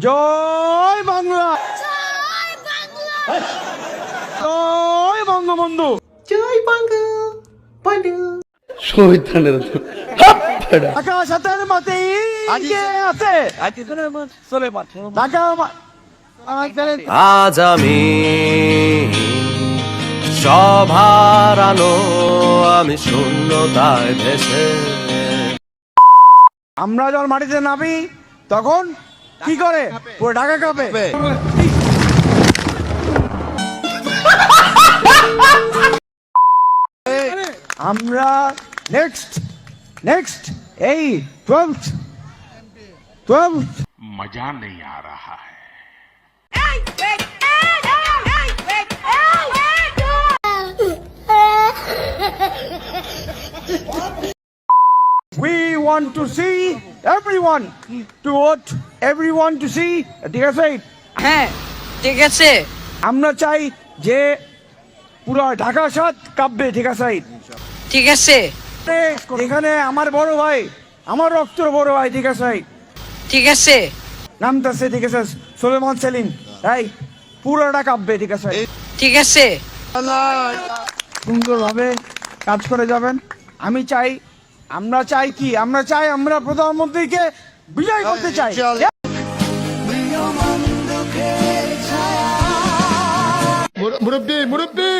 জয় বাংলা। জয় বঙ্গবন্ধু শহীদানের ঢাকা সাথের মাতে কে আছে? ঢাকা মা- আজ আমি সভার আলো আমি শূন্যতায় ভেসে আমরা যখন মাটিতে নামি তখন কি করে? পুরো ঢাকা কাঁপে? আমরা নেক্সট নেক্সট এই টুয়েলথ টুয়েলথ মজা নেই আ রাহা We want to see everyone to vote, everyone to see. ঠিক আছে? হ্যাঁ ঠিক আছে। আমরা চাই যে পুরো ঢাকা সাত কাঁপবে ঠিক আছে? ঠিক আছে। এখানে আমার বড় ভাই আমার রক্তর বড় ভাই ঠিক আছে? ঠিক আছে। নামতেছে ঠিক আছে? সোলেমান সেলিম তাই পুরোটা কাঁপবে ঠিক আছে? ঠিক আছে। সুন্দরভাবে কাজ করে যাবেন। আমি চাই আমরা চাই কি? আমরা চাই আমরা প্রধানমন্ত্রীকে বিজয় করতে চাই। মুরব্বী। মুরব্বী।